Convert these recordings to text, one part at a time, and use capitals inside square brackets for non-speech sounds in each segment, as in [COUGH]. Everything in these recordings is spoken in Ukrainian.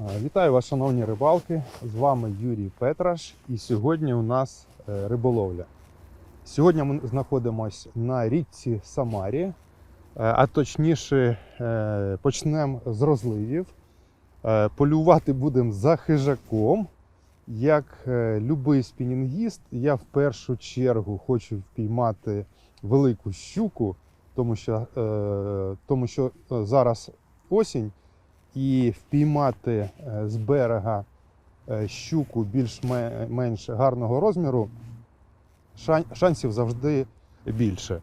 Вітаю вас, шановні рибалки! З вами Юрій Петраш, і сьогодні у нас е, риболовля. Сьогодні ми знаходимося на річці Самарі, е, а точніше, е, почнемо з розливів. Полювати будемо за хижаком. Як любий спінінгіст, я в першу чергу хочу впіймати велику щуку, тому що, тому що зараз осінь і впіймати е, з берега е, щуку більш-менш гарного розміру, шансів завжди більше.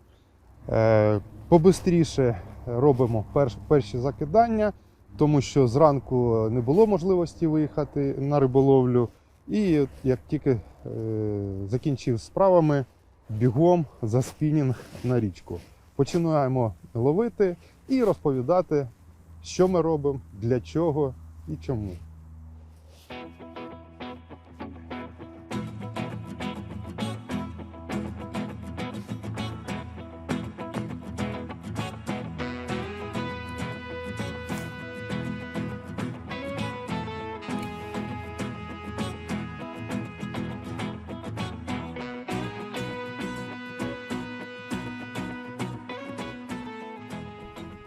Е, Побистріше робимо перші закидання, тому що зранку не було можливості виїхати на риболовлю. І як тільки закінчив справами, бігом за спінінг на річку. Починаємо ловити і розповідати що ми робимо, для чого і чому.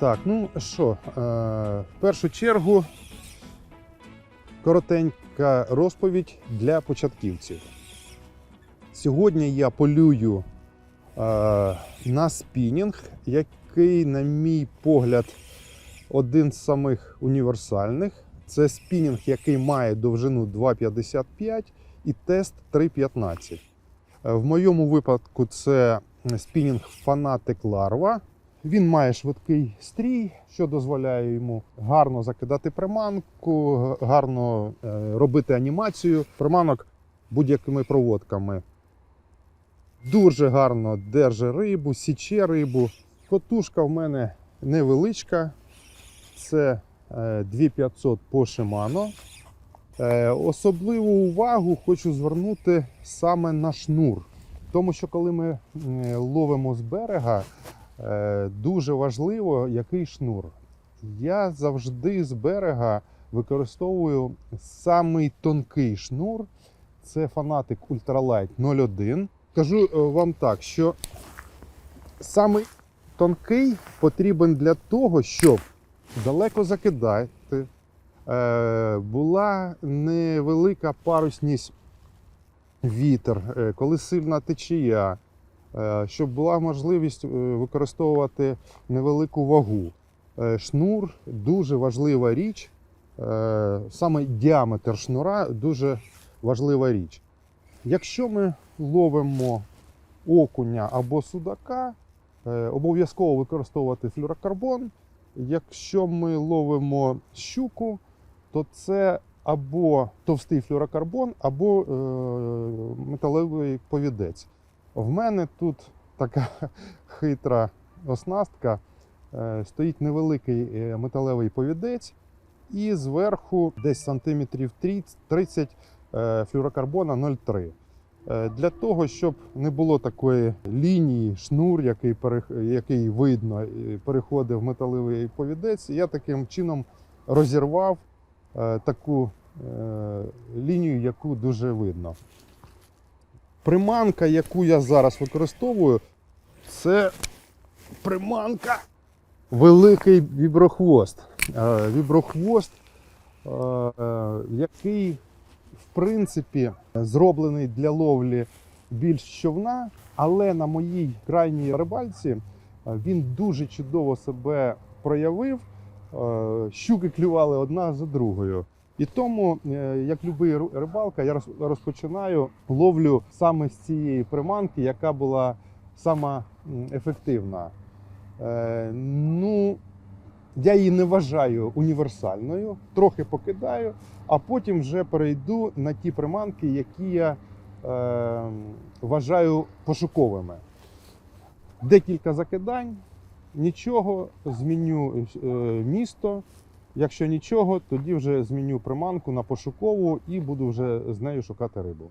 Так, ну що, е, в першу чергу коротенька розповідь для початківців. Сьогодні я полюю е, на спінінг, який, на мій погляд, один з самих універсальних. Це спінінг, який має довжину 2,55 і тест 3,15. Е, В моєму випадку це спінінг Fanatic Larva. Він має швидкий стрій, що дозволяє йому гарно закидати приманку, гарно е, робити анімацію приманок будь-якими проводками. Дуже гарно держить рибу, січе рибу. Котушка в мене невеличка. Це е, 2500 по Shimano. Е, Особливу увагу хочу звернути саме на шнур. Тому що коли ми е, ловимо з берега, Е, Дуже важливо, який шнур. Я завжди з берега використовую самий тонкий шнур. Це фанатик Ultralight 01. Кажу е, вам так, що самий тонкий потрібен для того, щоб далеко закидати, е, була невелика парусність вітер, е, коли сильна течія е, щоб була можливість е, використовувати невелику вагу. Е, Шнур дуже важлива річ. е, Саме діаметр шнура дуже важлива річ. Якщо ми ловимо окуня або судака, е, обов'язково використовувати флюрокарбон. Якщо ми ловимо щуку, то це або товстий флюрокарбон, або е, металевий повідець. В мене тут така [LAUGHS] хитра оснастка. Е, Стоїть невеликий е, металевий повідець, і зверху десь сантиметрів 30 е, флюрокарбона 0,3. Е, Для того, щоб не було такої лінії, шнур, який, який видно, переходив металевий повідець, я таким чином розірвав е, таку е, лінію, яку дуже видно. Приманка, яку я зараз використовую, це приманка великий віброхвост. Е, Віброхвост, е, який, в принципі, зроблений для ловлі більш човна, але на моїй крайній рибальці е, він дуже чудово себе проявив. Щуки клювали одна за другою. І тому, е, як любий рибалка, я розпочинаю ловлю саме з цієї приманки, яка була сама ефективна. Е, Ну, я її не вважаю універсальною, трохи покидаю, а потім вже перейду на ті приманки, які я е, вважаю пошуковими. Декілька закидань, нічого, зміню е, місто. Якщо нічого, тоді вже зміню приманку на пошукову і буду вже з нею шукати рибу.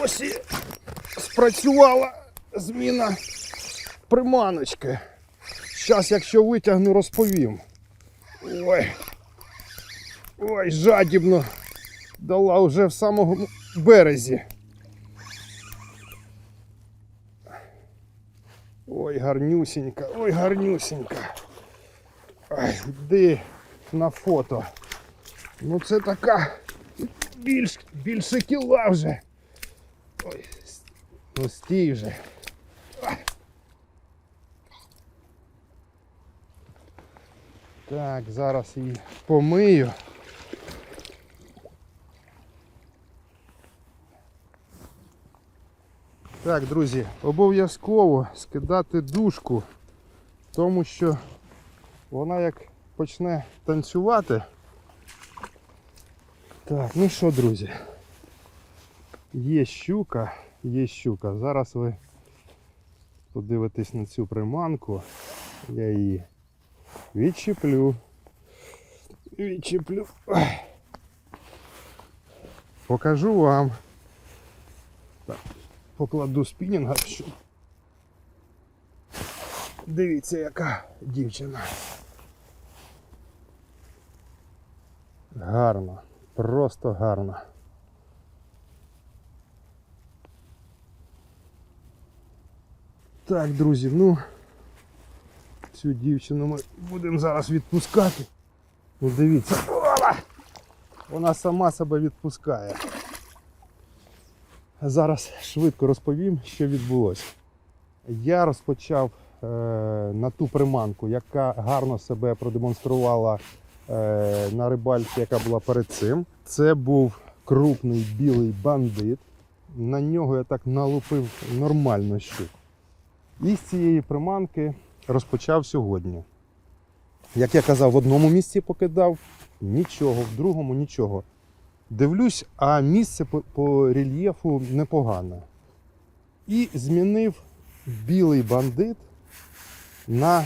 Ось і спрацювала зміна приманочки. Зараз, якщо витягну, розповім. Ой. Ой, жадібно. Дала вже в самому березі. Ой, гарнюсінька, ой, гарнюсінька. Ай, йди на фото. Ну це така більш, більше кіла вже. Ой, ну стій вже. Так, зараз її помию. Так, друзі, обов'язково скидати дужку, тому що вона як почне танцювати. Так, ну що, друзі, є щука, є щука. Зараз ви подивитесь на цю приманку. Я її відчіплю. Відчіплю. Покажу вам. Так, покладу спінінга. Дивіться, яка дівчина. Гарно, просто гарно. Так, друзі, ну цю дівчину ми будемо зараз відпускати. Ну дивіться, вона сама себе відпускає. Зараз швидко розповім, що відбулося. Я розпочав е, на ту приманку, яка гарно себе продемонструвала е, на рибальці, яка була перед цим. Це був крупний білий бандит. На нього я так налупив нормально щук. І з цієї приманки розпочав сьогодні. Як я казав, в одному місці покидав нічого, в другому нічого. Дивлюсь, а місце по, по рельєфу непогане. І змінив білий бандит на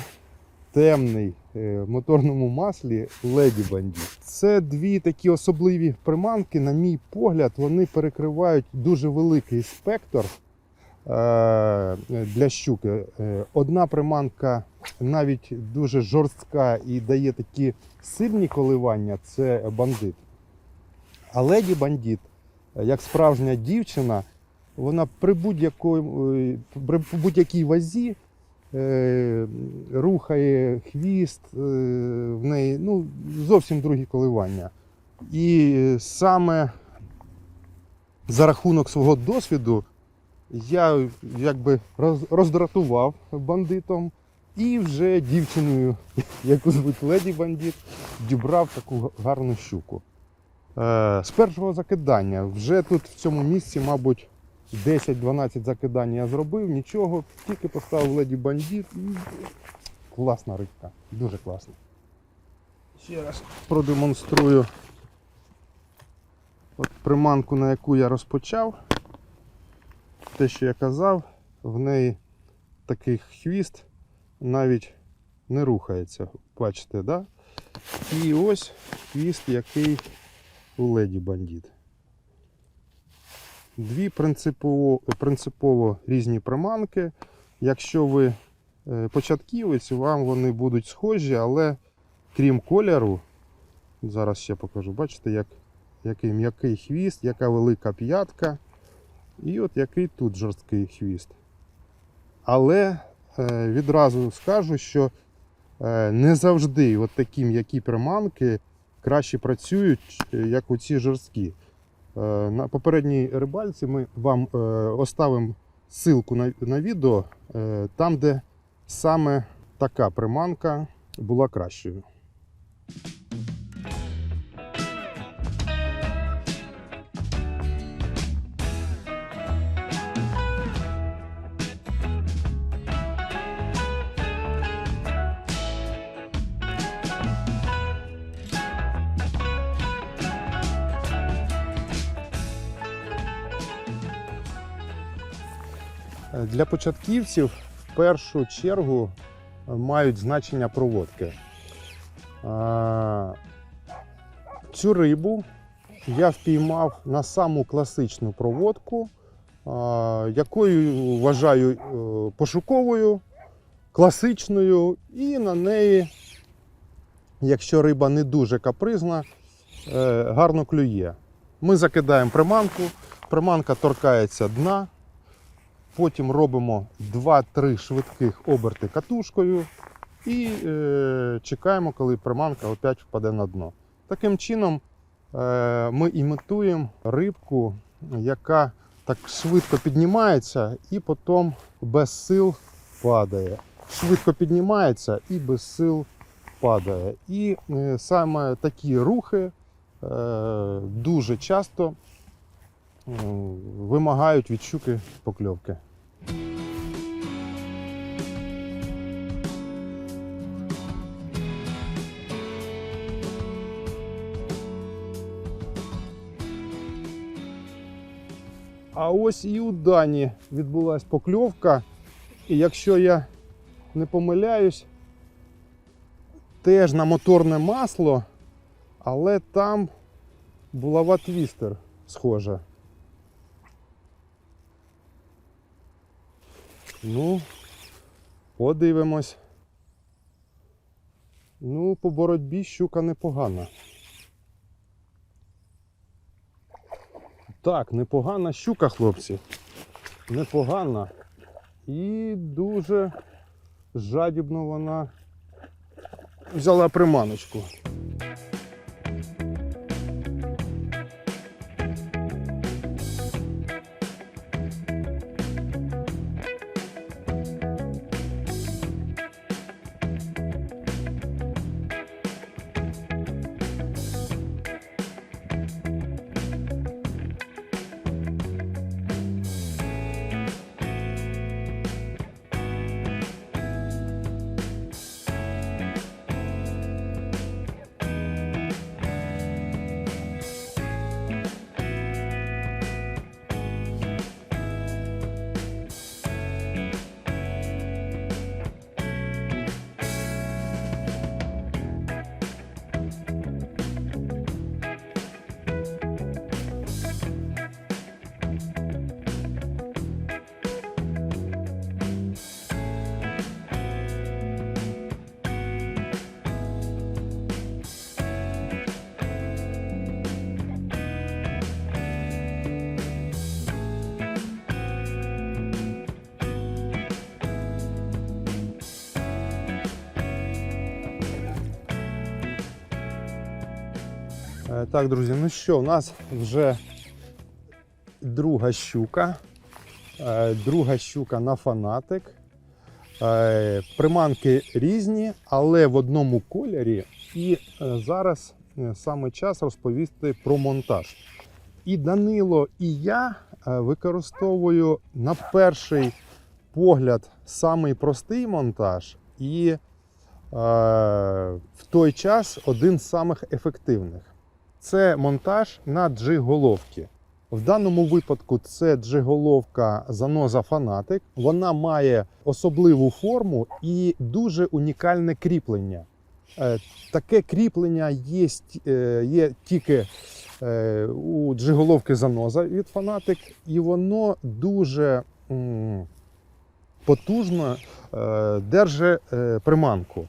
темний е, моторному маслі леді бандит. Це дві такі особливі приманки, на мій погляд, вони перекривають дуже великий спектр для щуки. Е, Одна приманка навіть дуже жорстка і дає такі сильні коливання це бандит. А леді бандит, як справжня дівчина, вона при, е, будь-якій вазі е, рухає хвіст, е, в неї ну, зовсім другі коливання. І саме за рахунок свого досвіду я якби роздратував бандитом і вже дівчиною, [LAUGHS] яку звуть Леді Бандит, дібрав таку гарну щуку. Е, з першого закидання вже тут в цьому місці, мабуть, 10-12 закидань я зробив, нічого, тільки поставив Леді Бандит. Класна рибка, дуже класна. Ще раз продемонструю от приманку, на яку я розпочав. Те, що я казав, в неї такий хвіст навіть не рухається. Бачите, да? І ось хвіст, який у леді бандит. Дві принципово, принципово різні приманки. Якщо ви е, початківець, вам вони будуть схожі, але крім кольору, зараз ще покажу, бачите, як, який м'який хвіст, яка велика п'ятка. І от який тут жорсткий хвіст. Але е, відразу скажу, що е, не завжди от такі м'які приманки краще працюють, е, як оці жорсткі. Е, На попередній рибальці ми вам оставимо ссылку на, відео, там, де саме така приманка була кращою. Для початківців в першу чергу е, мають значення проводки. Е, Цю рибу я впіймав на саму класичну проводку якою вважаю е, пошуковою, класичною, і на неї, якщо риба не дуже капризна, е, гарно клює. Ми закидаємо приманку, приманка торкається дна, потім робимо 2-3 швидких оберти катушкою і е, чекаємо, коли приманка опять впаде на дно. Таким чином е, ми імітуємо рибку, яка так швидко піднімається і потім без сил падає. Швидко піднімається і без сил падає. І е, саме такі рухи е, дуже часто вимагають від щуки покльовки. А ось і у Дані відбулася покльовка. І якщо я не помиляюсь, теж на моторне масло, але там булава твістер схожа. Ну, подивимось. Ну, по боротьбі щука непогана. Так, непогана щука, хлопці. Непогана. І дуже жадібно вона взяла приманочку. Так, друзі, ну що, у нас вже друга щука. Е, Друга щука на фанатик. Е, Приманки різні, але в одному кольорі. І е, зараз е, саме час розповісти про монтаж. І Данило, і я е, використовую на перший погляд самий простий монтаж, і е, в той час один з самих ефективних. Це монтаж на джиг-головки. В даному випадку це джиг-головка заноза Фанатик. Вона має особливу форму і дуже унікальне кріплення. Е, Таке кріплення є, е, є тільки е, у джиголовки заноза від Фанатик, і воно дуже потужно держить приманку.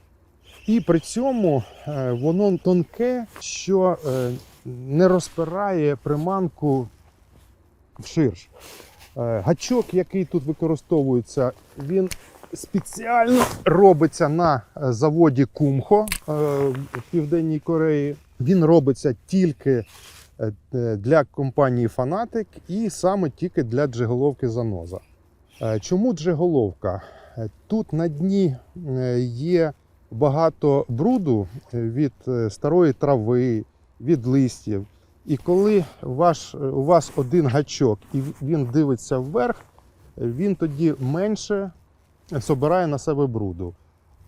І при цьому е, воно тонке, що е, не розпирає приманку вширш. Е, Гачок, який тут використовується, він спеціально робиться на заводі Кумхо в Південній Кореї. Він робиться тільки для компанії Фанатик і саме тільки для джиголовки заноза. Чому джиголовка? Е, Тут на дні є багато бруду е, від е, старої трави, від листів. І коли ваш, у вас один гачок і він дивиться вверх, він тоді менше собирає на себе бруду.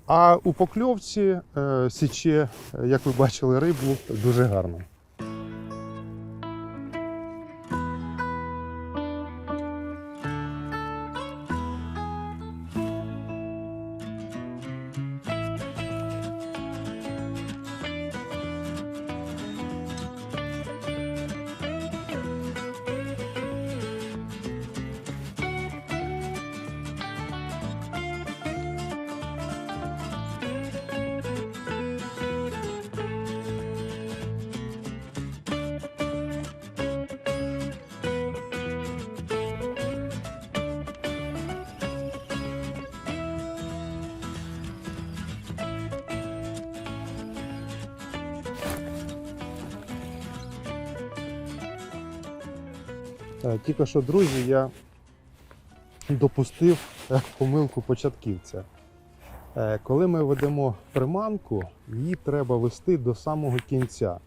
А у покльовці е, січе, як ви бачили, рибу дуже гарно. Тільки що, друзі, я допустив е, помилку початківця. Е, Коли ми ведемо приманку, її треба вести до самого кінця.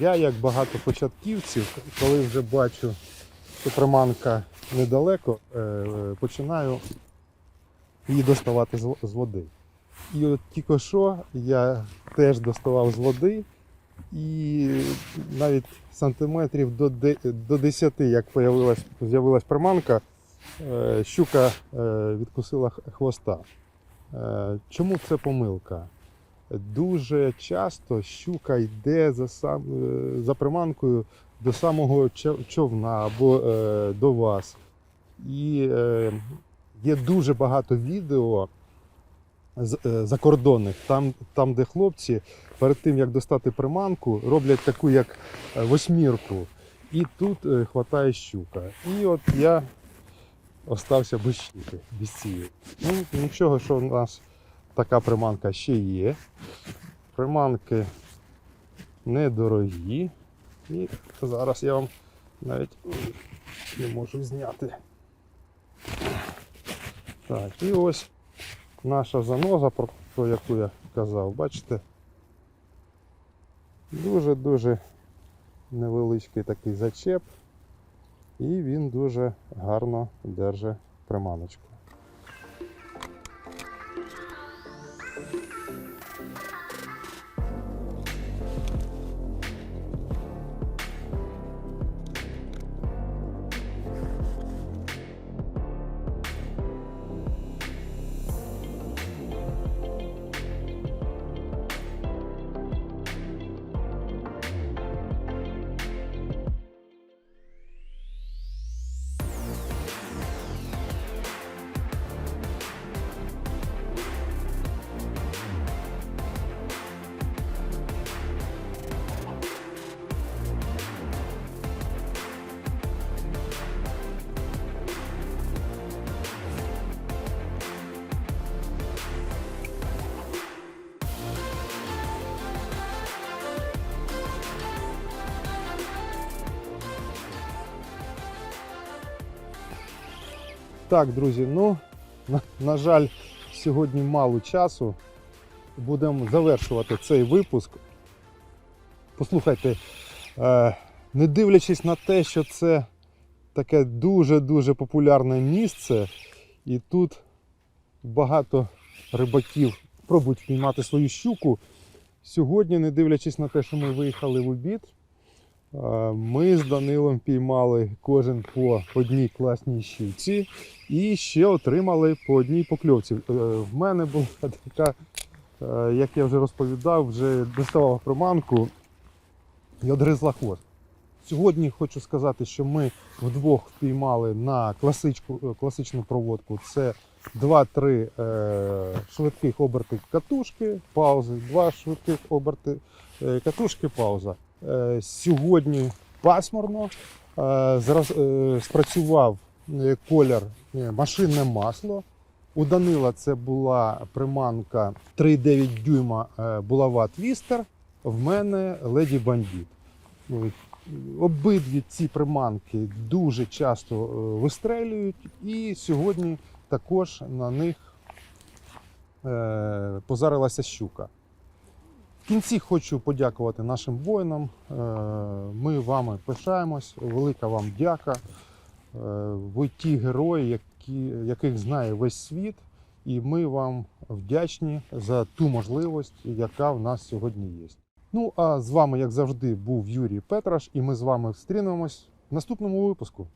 Я, як багато початківців, коли вже бачу, що приманка недалеко, е, починаю її доставати з води. І от тільки що я теж доставав з води, і навіть сантиметрів до, до 10, як з'явилась приманка, е, щука е, відкусила хвоста. Е, Чому це помилка? Дуже часто щука йде за, сам, за приманкою до самого човна або до вас. І є дуже багато відео закордонних, там, там, де хлопці перед тим, як достати приманку, роблять таку як е, восьмірку. І тут е, хватає щука. І от я остався без щуки, без цієї. Ну, нічого, що в нас така приманка ще є. Приманки недорогі. І зараз я вам навіть не можу зняти. Так, і ось наша заноза, про яку я казав, бачите? Дуже-дуже невеличкий такий зачеп, і він дуже гарно держить приманочку. Так, друзі, ну, на, на жаль, сьогодні мало часу. Будемо завершувати цей випуск. Послухайте, е, не дивлячись на те, що це таке дуже-дуже популярне місце, і тут багато рибаків пробують піймати свою щуку. Сьогодні, не дивлячись на те, що ми виїхали в обід, ми з Данилом піймали кожен по одній класній щуці і ще отримали по одній покльовці. Е, В мене була [LAUGHS] така, е, як я вже розповідав, вже доставав приманку і одгризла хвост. Сьогодні хочу сказати, що ми вдвох впіймали на класичку, е, класичну проводку. Це 2-3 е, швидких оберти катушки, паузи, 2 швидких оберти е, катушки, пауза. Е, сьогодні пасмурно. Е, е, спрацював колір машинне масло. У Данила це була приманка 3,9 дюйма булава Твістер. В мене леді бандіт. Обидві ці приманки дуже часто вистрелюють, і сьогодні також на них позарилася щука. В кінці хочу подякувати нашим воїнам. Е, Ми вами пишаємось. Велика вам дяка. Е, Ви ті герої, які, яких знає весь світ. І ми вам вдячні за ту можливість, яка в нас сьогодні є. Ну а з вами, як завжди, був Юрій Петраш, і ми з вами зустрінемось в наступному випуску.